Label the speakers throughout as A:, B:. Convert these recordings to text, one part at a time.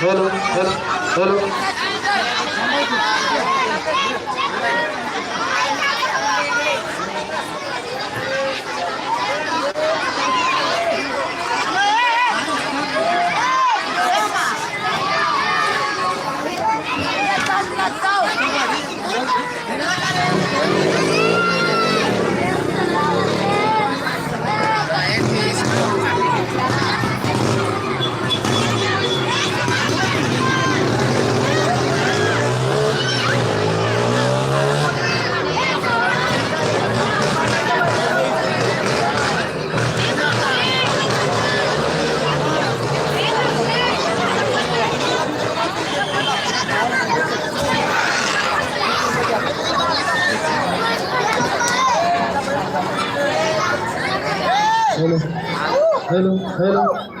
A: Hello hello hello hello Hannah.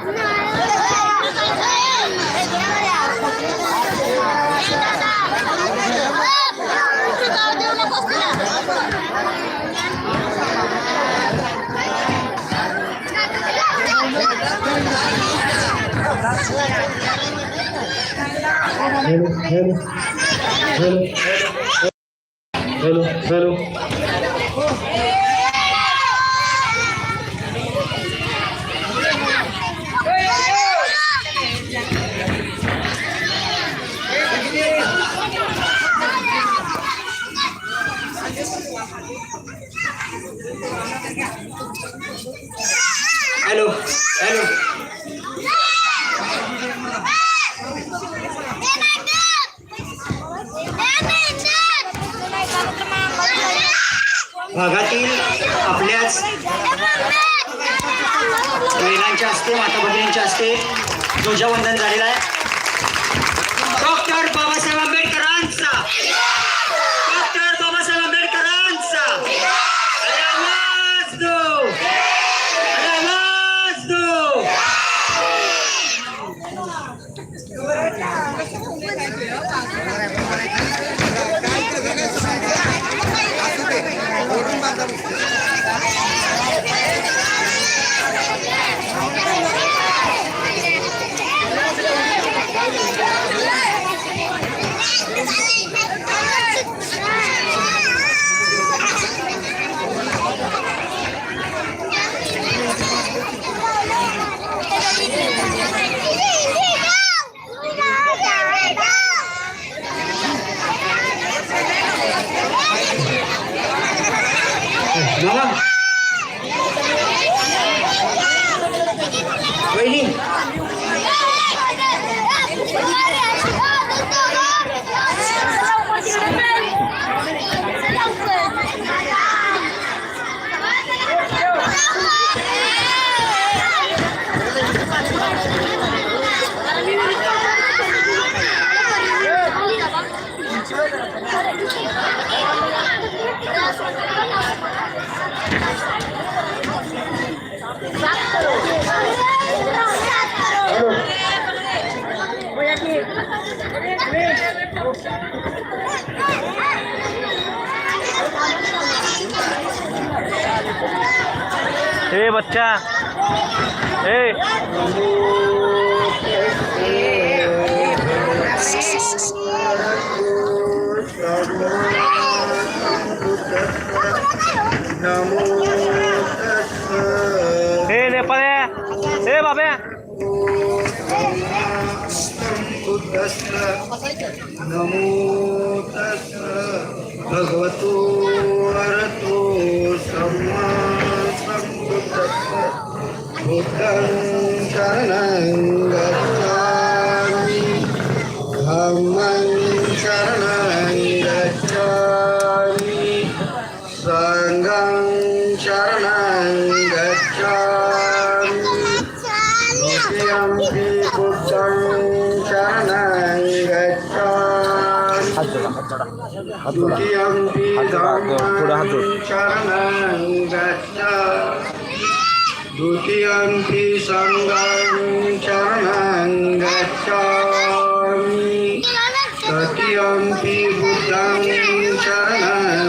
A: Hello, hello, hello, hello, hello.
B: Hello hello. भागातील आपल्याच महिलांच्या हस्ते माता भगिनींच्या हस्ते ध्वजवंदन झालेलं आहे.
C: ए बच्चा ए ए नेपाळ्या ए बाब्या
A: नमो तस् भगवतो Hatur lah, hatur lah. Hatur lah, hatur. Sudah hatur. দ্বিতীয়ন্তি সঙ্গম চরণং গচ্ছামি তৃতীয়ন্তি বুদ্ধং চরণং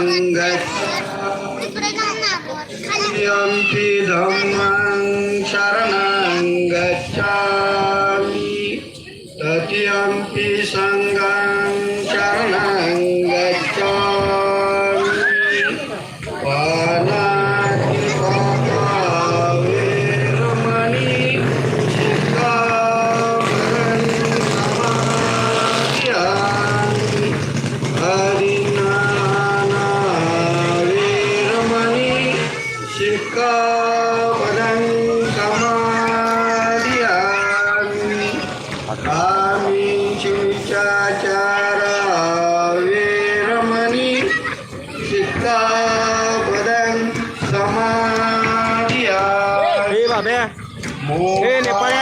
A: ¡Oh! Le pagan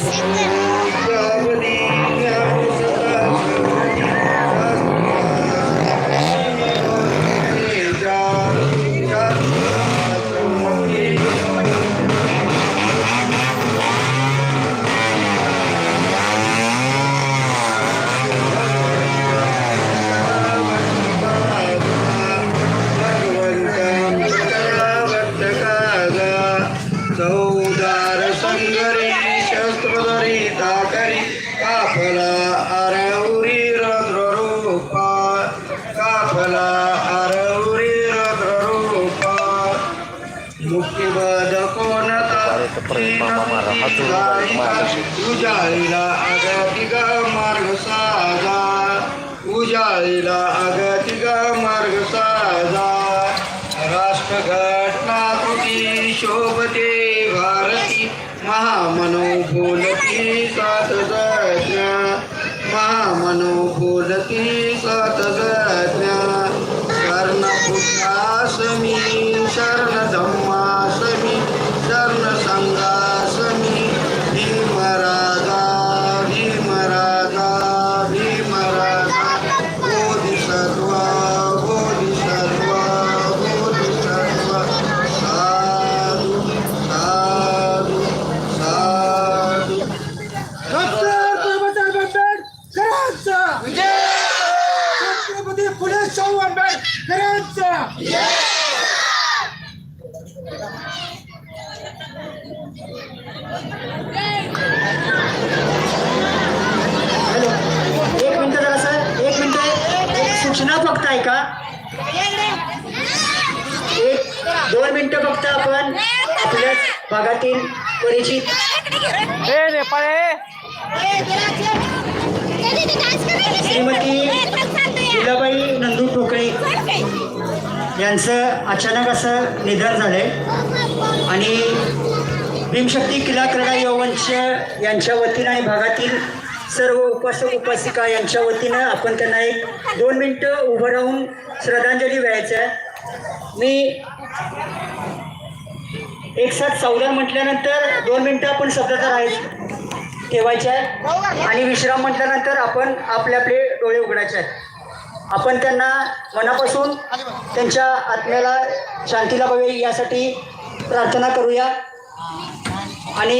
A: Спасите! मुक्तिबद कोणता उजाळीला मार्ग साजा उजाळीला मार्ग साजा राष्ट्रघटना कृती शोभते भारती महामनो बोलती सात महामनो बोलती
B: फक्त ऐका. एक दोन मिनिटं फक्त आपण आपल्या भागातील परिचित श्रीमती हिलाबाई नंदू ठोकळे यांचं अचानक असं निधन झालंय. आणि भीमशक्ती किल्ला क्रीडा यवंश यांच्या वतीनं आणि भागातील सर्व उपासक उपासिका यांच्या वतीनं आपण त्यांना एक दोन मिनटं उभं राहून श्रद्धांजली व्हायचं आहे. मी एक साथ चौदा म्हटल्यानंतर दोन मिनटं आपण शब्दाचा राहायचं ठेवायचे आहे. आणि विश्राम म्हटल्यानंतर आपण आपले आपले डोळे उघडायचे आहेत. आपण त्यांना मनापासून त्यांच्या आत्म्याला शांती लाभावी यासाठी प्रार्थना करूया. आणि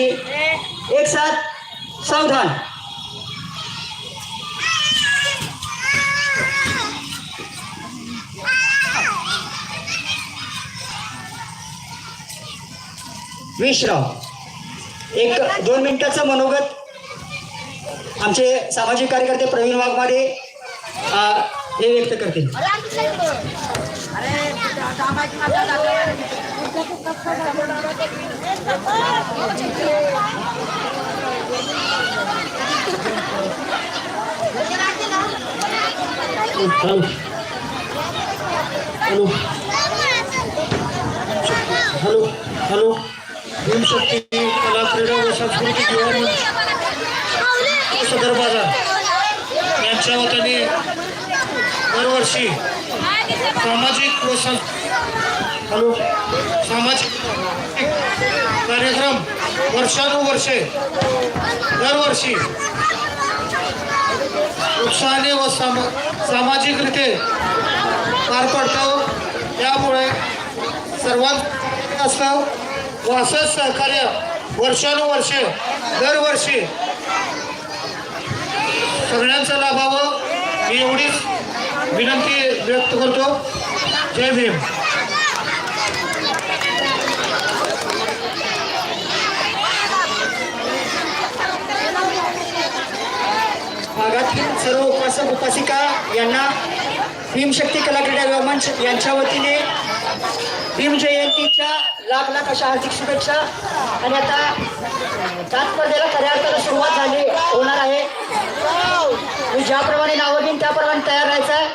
B: एक साथ सावधान. विश्राम एक दोन मिनिटाचं मनोगत. आमचे सामाजिक कार्यकर्ते प्रवीण वाघमारे हे व्यक्त करतील.
D: Hello hello hello. भीमशक्ती कला क्रीडा व सांस्कृतिक युवा सदर बाजार. यांच्या वतीने दरवर्षी सामाजिक व हॅलो? सामाजिक कार्यक्रम वर्षानुवर्षे दरवर्षी उत्साहाने व सामा सामाजिकरीते पार पडतो. त्यामुळे सर्वात असतं व असंच सहकार्य वर्षानुवर्षे दरवर्षी सगळ्यांचं लाभावं ही एवढीच विनंती व्यक्त करतो. जय भीम.
B: भागातील सर्व उपासक उपासिका यांना भीमशक्ती कला क्रीडा यांच्या वतीने भीम जयंतीच्या लाख लाख अशा हार्दिक शुभेच्छा. आणि आता त्याच स्पर्धेला खऱ्या अर्थाला सुरुवात झाली होणार आहे. मी ज्याप्रमाणे नावं देईन त्याप्रमाणे तयार राहायचं आहे.